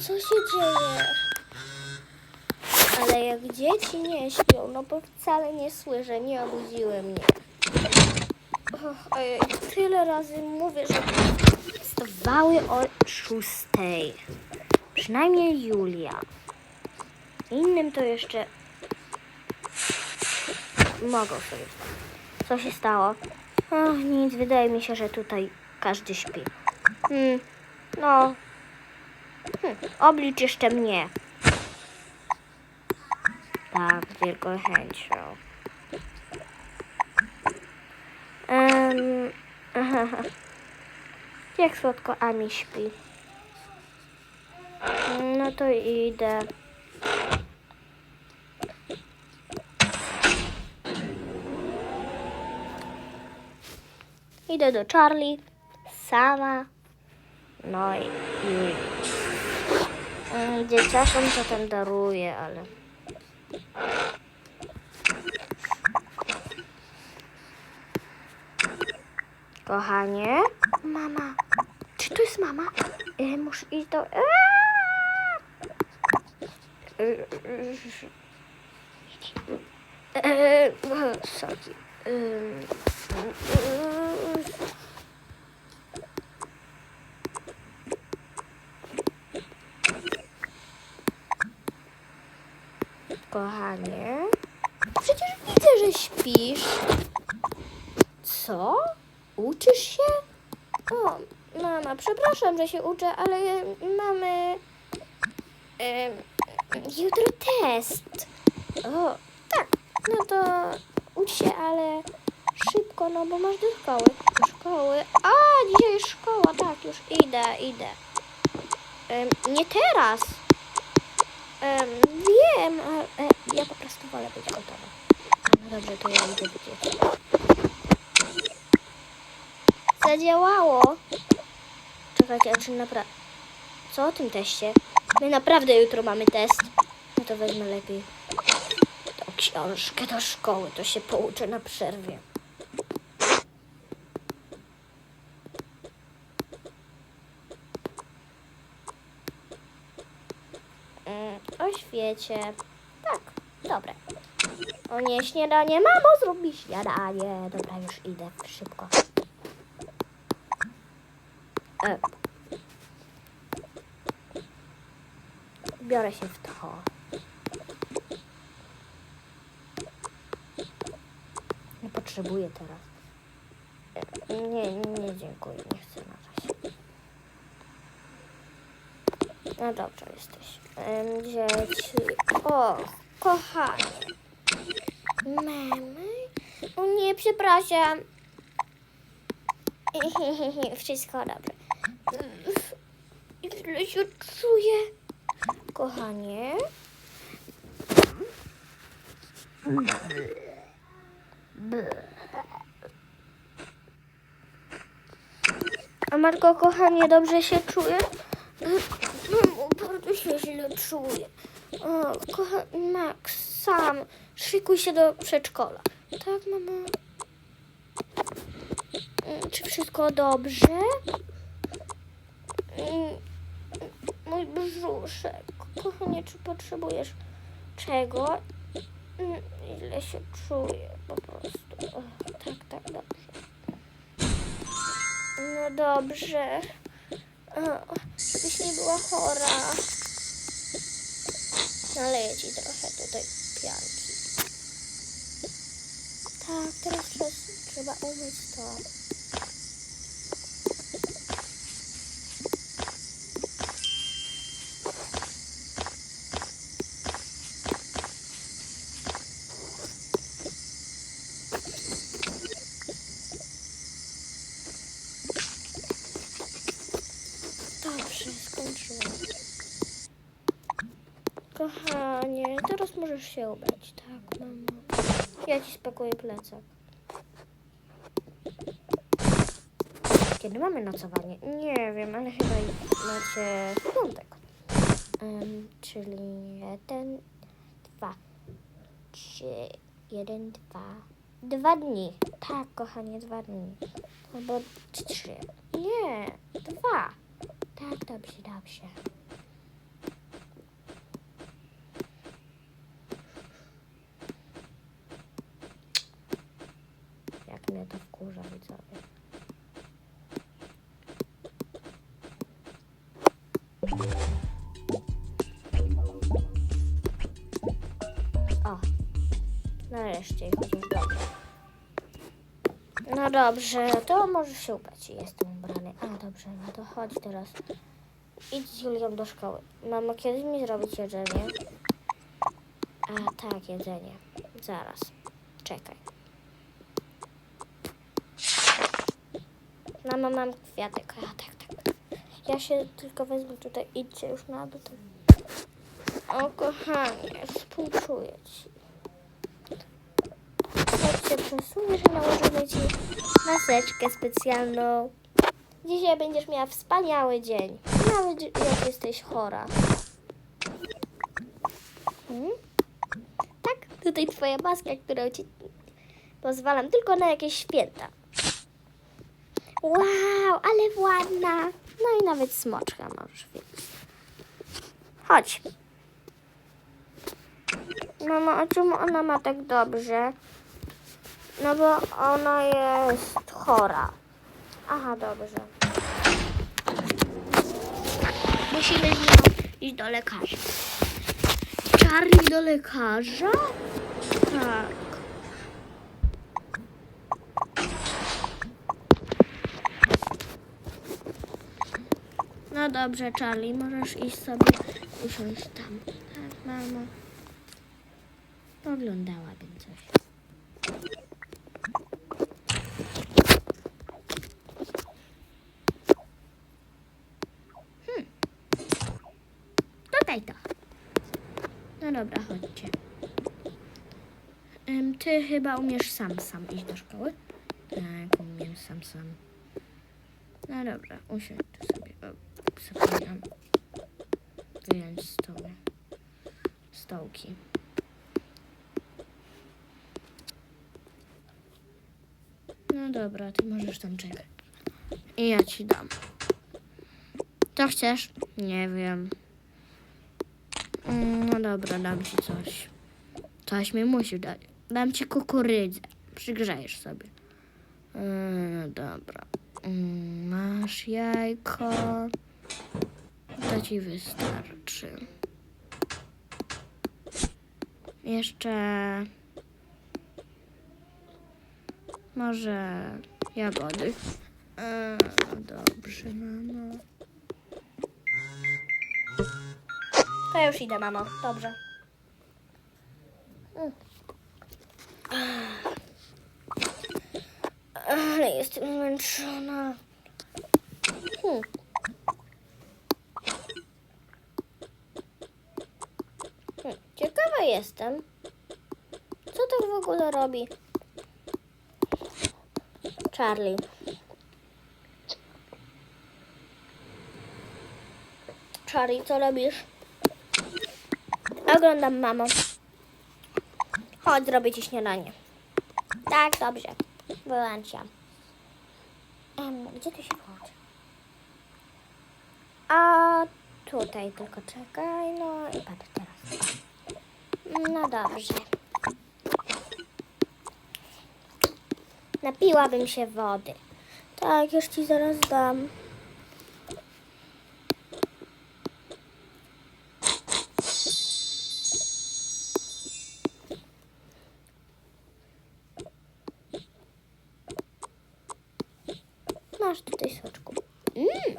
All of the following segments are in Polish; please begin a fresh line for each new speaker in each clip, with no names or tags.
Co się dzieje? Ale jak dzieci nie śpią, no bo wcale nie słyszę, nie obudziły mnie. Och, ojej, tyle razy mówię, że wstawały o szóstej. Przynajmniej Julia. Innym to jeszcze mogą sobie. Co się stało? Ach, nic, wydaje mi się, że tutaj każdy śpi. Hmm, no. Hm, oblicz jeszcze mnie. Tak, z wielką chęcią. Um, jak słodko Ami śpi. No to idę. Idę do Charlie, sama, no i Juli. Mm, Dzieciakom to tam daruję, ale... Kochanie? Mama. Czy to jest mama? E, muszę iść do... Eee! E, e, sorry. Ym, e, Kochanie? Przecież widzę, że śpisz. Co? Uczysz się? O, mama, przepraszam, że się uczę, ale mamy em, jutro test. O, tak, no to ucz się, ale szybko, no bo masz do szkoły. Do szkoły. A, dzisiaj szkoła, tak, już idę, idę. Em, nie teraz. Em, wiem, ale e, ja po prostu wolę być gotowa. No dobrze, to ja idę widzieć. Zadziałało. Czekajcie, a czy naprawdę... Co o tym teście? My naprawdę jutro mamy test. No to wezmę lepiej tą książkę do szkoły. To się pouczę na przerwie. Mm, O świecie. Tak, dobre. O nie, śniadanie. Mamo, zrób mi śniadanie. Dobra, już idę. Szybko. E. Biorę się w to. Nie potrzebuję teraz. E, Nie, nie dziękuję, nie chcę na razie. No dobrze jesteś. Dzieci. O, kochanie. Mamy? O nie, przepraszam. Wszystko dobrze. Źle się czuję. Kochanie. A Marko, kochanie, dobrze się czuję? Bardzo się źle czuję. O, kocha, Max, sam, szykuj się do przedszkola. Tak, mamo? Mm, Czy wszystko dobrze? Mm, Mój brzuszek. Kochanie, czy potrzebujesz czego? Mm, Źle się czuję po prostu. Och, tak, tak, dobrze. No dobrze. Żebyś nie była chora. Naleję ci trochę tutaj pianki. Tak, teraz trzeba umyć to. Dobrze, skończyłam. Kochanie, teraz możesz się ubrać, tak, mamo. Ja ci spakuję plecak. Kiedy mamy nocowanie? Nie wiem, ale chyba macie w piątek. Em, czyli jeden, dwa, trzy, jeden, dwa, dwa dni. Tak, kochanie, dwa dni. Albo trzy. Nie, dwa. Tak, dobrze, dobrze. jak mnie to wkurza, widzowie. O, nareszcie chociaż dobrze. No dobrze, to możesz się ubrać. Jestem ubrany. A dobrze, no to chodź teraz. Idź z Julią do szkoły. Mamo, kiedy mi zrobić jedzenie? A tak, jedzenie. Zaraz. Czekaj. Mama, mam kwiatek. A tak, tak. Ja się tylko wezmę tutaj. Idźcie już na dół. O kochanie, współczuję ci. Chodź się przesunie, że nałożymy ci maseczkę specjalną. Dzisiaj będziesz miała wspaniały dzień. Nawet jak jesteś chora. Hmm? Tak, tutaj twoja maska, którą ci pozwalam tylko na jakieś święta. Wow, ale ładna. No i nawet smoczka możesz mieć. Chodź. Mamo, a czemu ona ma tak dobrze? No bo ona jest chora. Aha, dobrze. Musimy z nią iść do lekarza. Charlie do lekarza? Tak. No dobrze, Charlie, możesz iść sobie usiąść tam. Tak, mamo. Oglądałabym coś. Hmm. Tutaj to. No dobra, chodźcie. Em, ty chyba umiesz sam, sam iść do szkoły? Tak, umiem sam, sam. No dobra, usiądź tu sobie. Zapomniałam wyjąć stoły. Stołki. No dobra, ty możesz tam czekać. I ja ci dam. Co chcesz? Nie wiem. Mm, No dobra, dam ci coś. Coś mi musisz dać. Dam ci kukurydzę. Przygrzejesz sobie. No dobra. Mm, Masz jajko. To ci wystarczy. Jeszcze może jagody. E, dobrze, mamo. To już idę, mamo. Dobrze. Mm. Ale jestem zmęczona. Hmm. Hmm. Ciekawa jestem. Co to w ogóle robi Charlie? Charlie, co robisz? Oglądam mamo. Chodź, zrobię ci śniadanie. Tak, dobrze. Wyłączam. Em, gdzie tu się wchodzi? A tutaj tylko czekaj, no i patrz teraz. No dobrze. Napiłabym się wody. Tak, już ci zaraz dam. Masz tutaj soczku. Mm.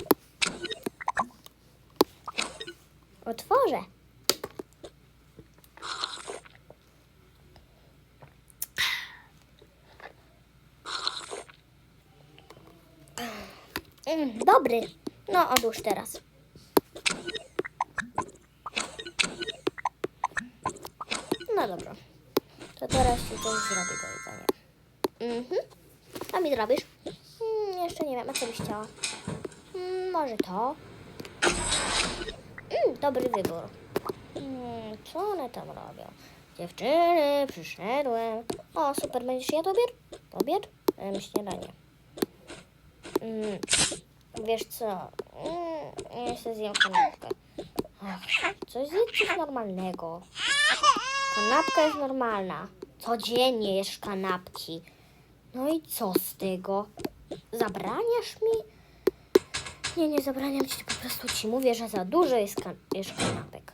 Otworzę. Dobry. No, odłóż teraz. No dobra. To teraz ci coś zrobię do jedzenia. Mhm. Co mi zrobisz? Mm, jeszcze nie wiem, a co byś chciała? Mm, może to? Mm, dobry wybór. Mm, co one tam robią? Dziewczyny, przyszedłem. O, super, będziesz jadł obiad? Obiad? Em, śniadanie. Mm, wiesz co? Mm, ja sobie zjem kanapkę. Coś zjedz coś normalnego. Kanapka jest normalna. Codziennie jesz kanapki. No i co z tego? Zabraniasz mi? Nie, nie zabraniam ci, po prostu ci mówię, że za dużo jest, kan- jest kanapek.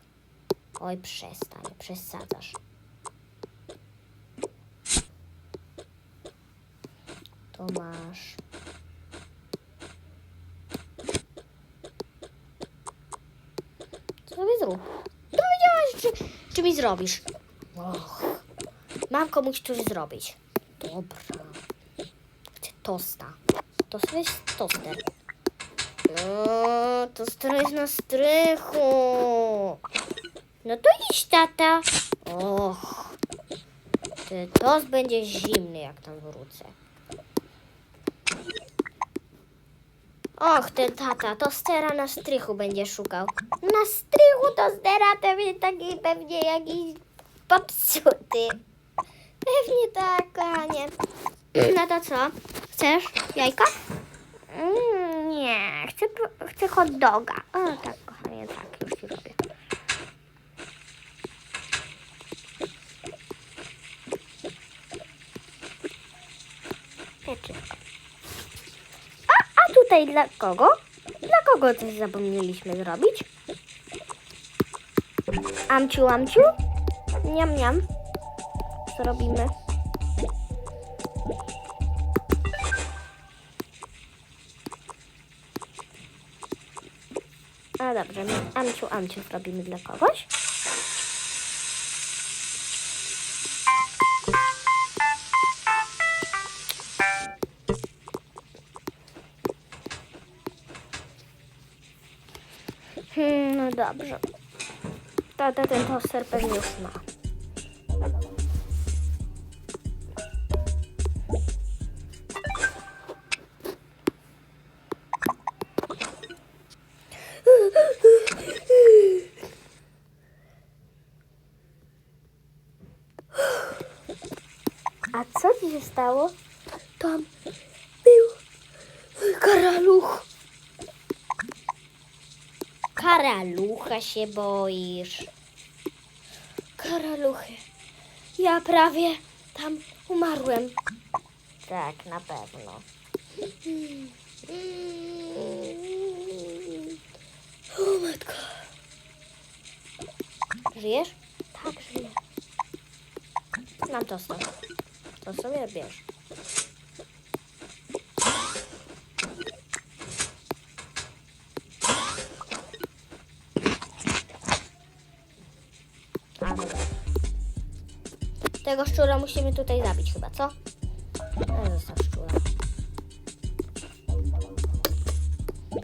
Oj, przestań, przesadzasz. To masz. Zrób? Dowiedziałaś, czy, czy mi zrobisz. Och, mam komuś coś zrobić. Dobra. Chcę tosta. To sobie jest toster. No, toster jest na strychu. No to idź, tata. Och. Ty tost będzie zimny, jak tam wrócę. Och, ten tata, tostera na strychu będzie szukał. Na strychu to będzie taki pewnie jakiś popsuty. Pewnie tak, kochanie. No to co? Chcesz jajka? Mm, nie, chcę, chcę hot doga. O tak, kochanie, tak, już ci robię. Pieczywko. A, a tutaj dla kogo? Dla kogo coś zapomnieliśmy zrobić? Amciu, amciu? Niam, niam. Co robimy? A dobrze, my amciu, amciu zrobimy dla kogoś. Hmm, no dobrze. Tata ten toster pewnie już ma. A co ci się stało? Karalucha się boisz. Karaluchy. Ja prawie tam umarłem. Tak, na pewno. O matko. Żyjesz? Tak, żyję. Mam to stąd. To sobie bierz. Tego szczura musimy tutaj zabić chyba, co? No, zostaw szczura.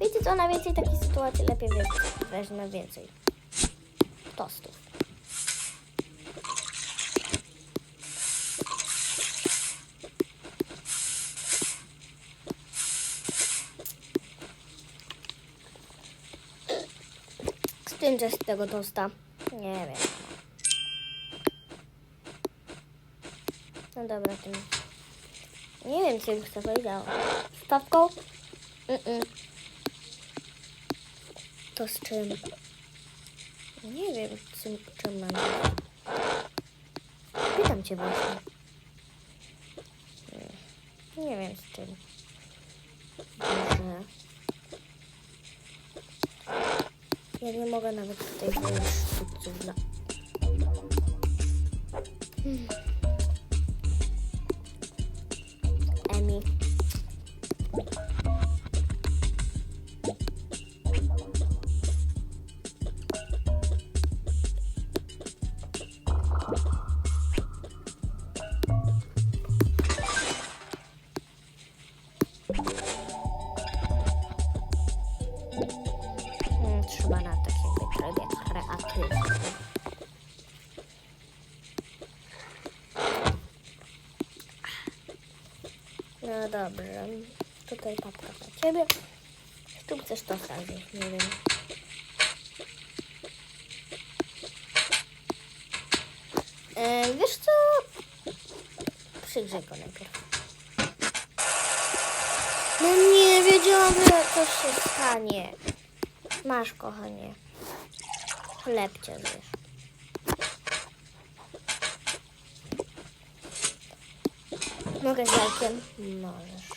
Wiecie co, na więcej takich sytuacji lepiej we- wezmę więcej tostów. Z tym, że z tego tosta. Nie wiem. Dobra, tym. Nie wiem, co już to powiedział. Stawką? Mm-mm. To z czym? Nie wiem, czym, czym mam. Pytam cię właśnie. Nie, wiem z czym. Może... Ja nie mogę nawet tutaj wziąć sztuców dla... Hmm. No dobrze. Tutaj papka dla ciebie. Tu chcesz to wsadzić, nie wiem. E, wiesz co? Przygrzej go najpierw. No nie wiedziałam, że coś się stanie. Masz, kochanie. Chlebcie zjesz. Mogę z jajkiem? Możesz.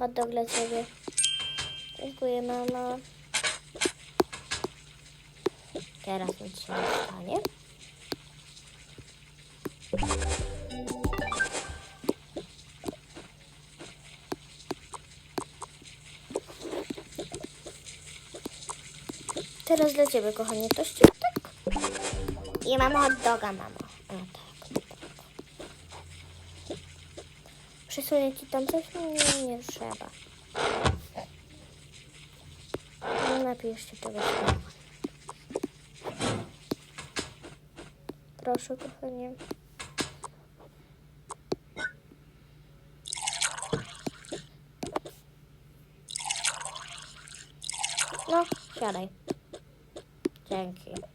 Hot dog dla ciebie. Dziękuję, mama. Teraz nic się nie stanie. Teraz dla ciebie, kochanie, to tak. I mam hot doga, mamo. O, tak. Przesunę ci tam coś? Nie, nie trzeba. Nie napijesz się tego słowa. Proszę, kochanie. No, siadaj. Dzięki.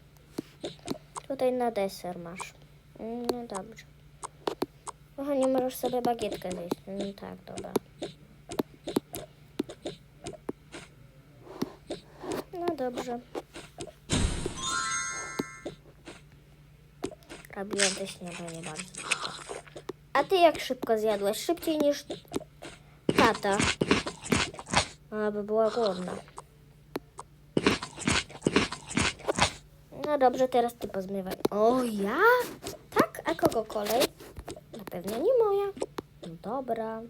Tutaj na deser masz. Mm, No dobrze. Kochanie, możesz sobie bagietkę zjeść. Mm, tak, dobra. No dobrze. Robiłem te śniadanie bardzo. A ty jak szybko zjadłeś? Szybciej niż tata. Aby była głodna. No dobrze, teraz ty pozmywaj. O, ja? Tak? A kogo kolej? Na pewno nie moja. No dobra.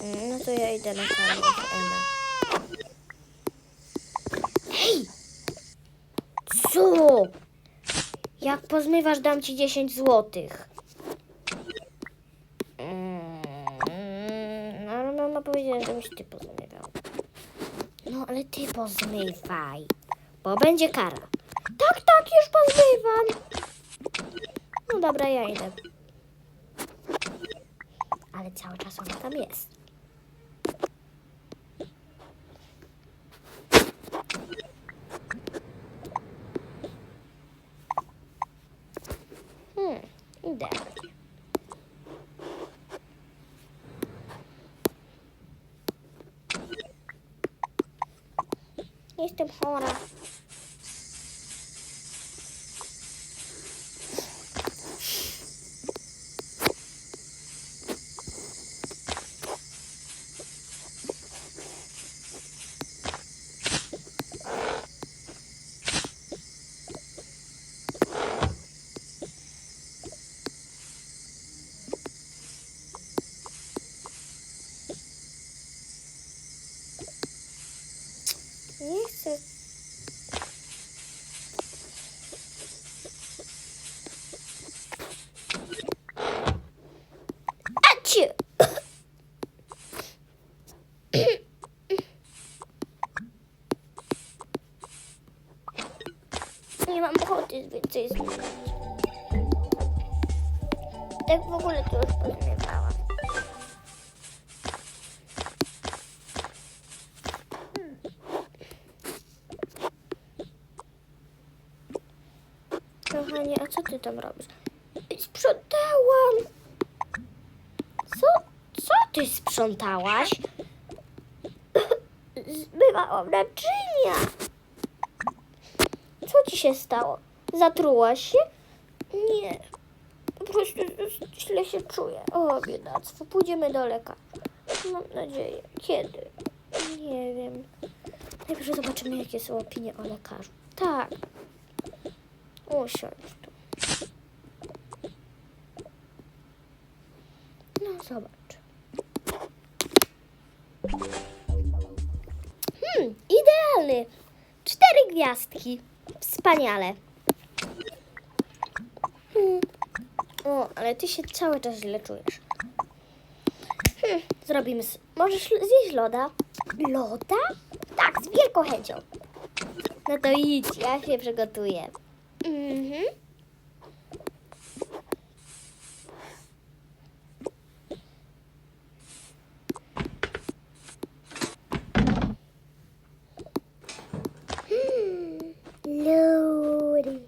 Mm, No to ja idę na salę Emma. Hej! Co? Jak pozmywasz, dam ci 10 złotych. Mm, No, powiedziała, żebyś ty pozmywał. No, ale ty pozmywaj, bo będzie kara. Tak, tak, już pozmywam. No dobra, ja idę. Ale cały czas ona tam jest. Hmm, idealnie. Jestem chora. Nie chcę. Aciu! Nie ochoty więcej zmieniać. Tak w ogóle to już pozmiewałam. Kochanie, a co ty tam robisz? Sprzątałam. Co, co ty sprzątałaś? Zmywałam naczynia. Co ci się stało? Zatrułaś się? Nie. Po prostu źle się czuję. O, biedactwo. Pójdziemy do lekarza. Mam nadzieję. Kiedy? Nie wiem. Najpierw zobaczymy, jakie są opinie o lekarzu. Tak. Usiądź tu. No, zobacz. Hmm, idealny. Cztery gwiazdki. Wspaniale. O, ale ty się cały czas źle czujesz. Hmm, zrobimy... Możesz zjeść loda? Loda? Tak, z wielką chęcią. No to idź, ja się przygotuję. Mhm. Hmm, Lody.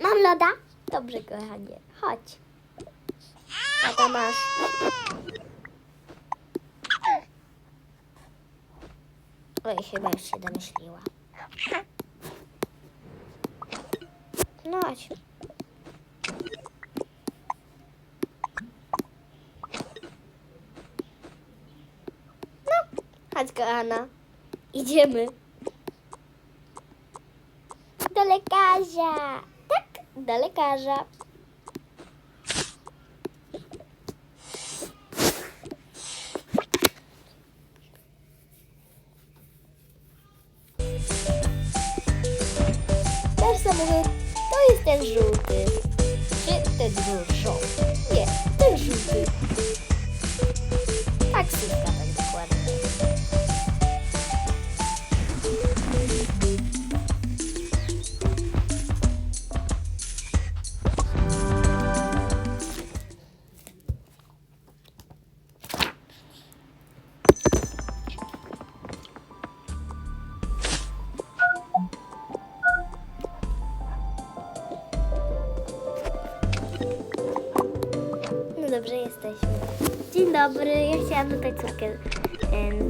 Mam loda? Dobrze, kochanie. Chodź. To masz. Oj, chyba już się domyśliła. No chodź. No, chodź kochana. Idziemy. Do lekarza. Tak, do lekarza. To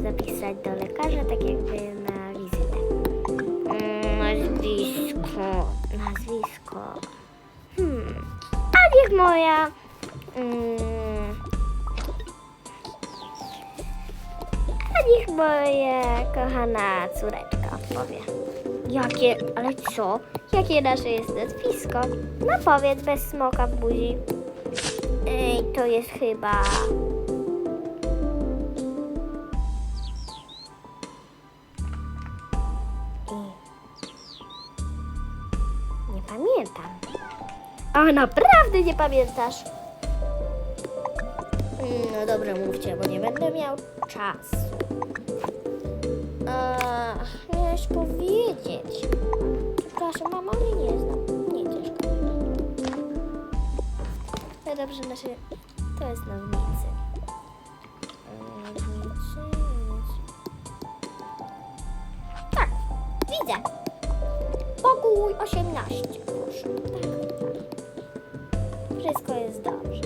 zapisać do lekarza, tak jakby na wizytę. Mm, nazwisko, nazwisko. Hmm. A niech moja... Mm, a niech moja kochana córeczka powie. Jakie, ale co? Jakie nasze jest nazwisko? No powiedz bez smoka w buzi. Ej, to jest chyba. A naprawdę nie pamiętasz? Mm, No dobra, mówcie, bo nie będę miał czasu. Ach, miałeś powiedzieć. Przepraszam, mama mnie nie znam. Nie ciężko. No dobrze, nasze... To jest. Nownicy, Nownicy. Tak, widzę. Pokój 18, proszę. Tak. Wszystko jest dobrze.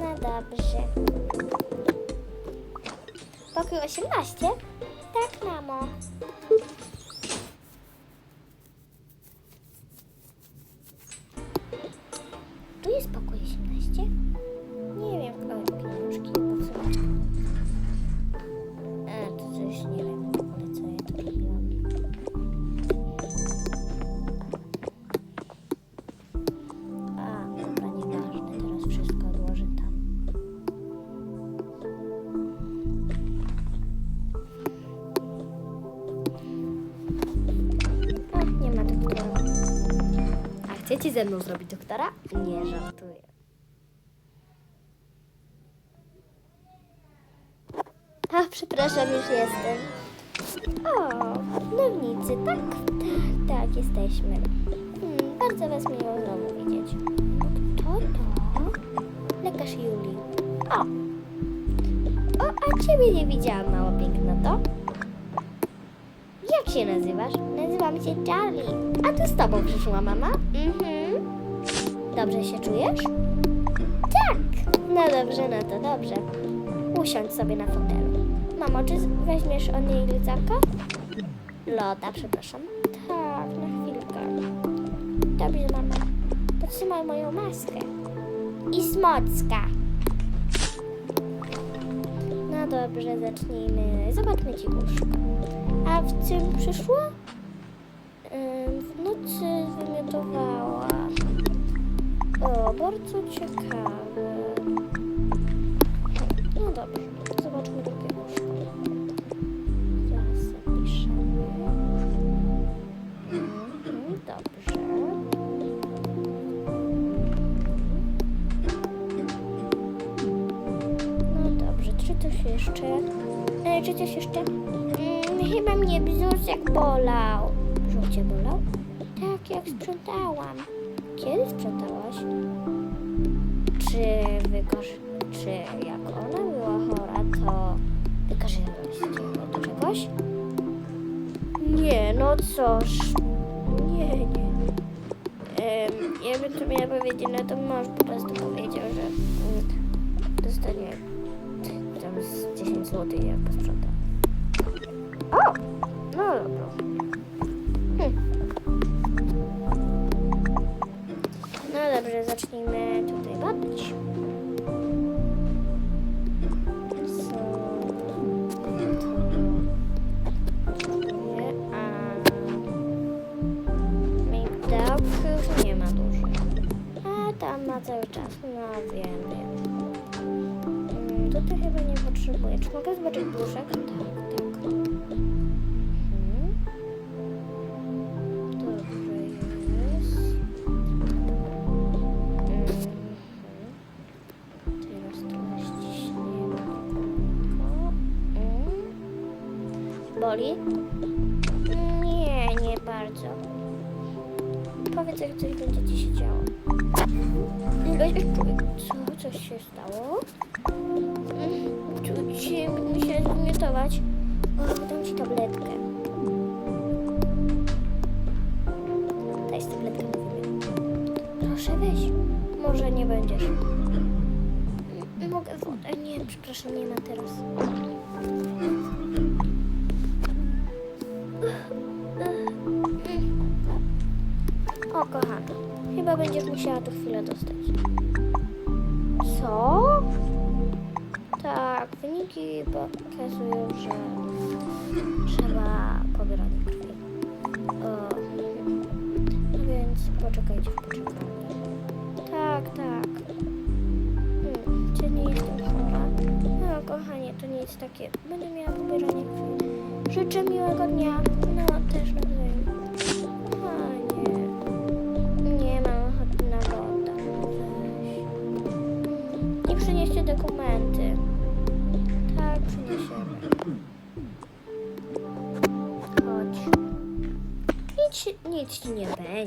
No dobrze. Pokój 18? Tak, mamo. Chcecie ze mną zrobić doktora? Nie, żartuję. A, przepraszam, już jestem. O, dawnicy, tak, tak, tak, jesteśmy. Hmm, bardzo was miło znowu widzieć. Kto to? Lekarz Julii. O, o, a ciebie nie widziałam, mało piękna to. Jak się nazywasz? Nazywam się Charlie. A tu z tobą przyszła mama? Mhm. Dobrze się czujesz? Tak. No dobrze, no to dobrze. Usiądź sobie na fotelu. Mamo, czy weźmiesz od niej lizaka? Loda, przepraszam. Tak, na chwilkę. Dobrze, mama. Potrzymaj moją maskę. I smocka. No dobrze, zacznijmy. Zobaczmy ci łóżko. A w czym przyszła? No cóż. Nie, nie. Um, ja bym tu miała powiedzieć, no to mąż po prostu powiedział, że um, dostanie tam z 10 zł, jak posprzątam. Boli? Nie, nie bardzo. Powiedz, jak coś będzie ci się działo. Będziesz czuł, co? Coś się stało? Czuć wymiotować. O, dam ci tabletkę. Daj tabletkę, mówimy. Proszę, weź. Może nie będziesz. Mogę wodę? Nie, przepraszam, nie ma teraz. Musiała tu chwilę dostać. Co? Tak, wyniki pokazują, że trzeba pobieranie krwi. No więc poczekajcie w poczekaniu. Tak, tak. Hmm, czy nie jestem chora? No, kochanie, to nie jest takie. Będę miała pobieranie krwi. Życzę miłego dnia. No, też nawzajem.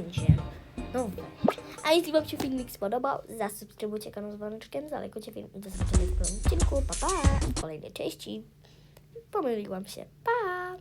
Będzie. No weź. A jeśli Wam się filmik spodobał, zasubskrybujcie kanał z dzwoneczkiem, zalajkujcie film i do zobaczenia w kolejnym odcinku. Pa, pa! W kolejnej części. Pomyliłam się. Pa!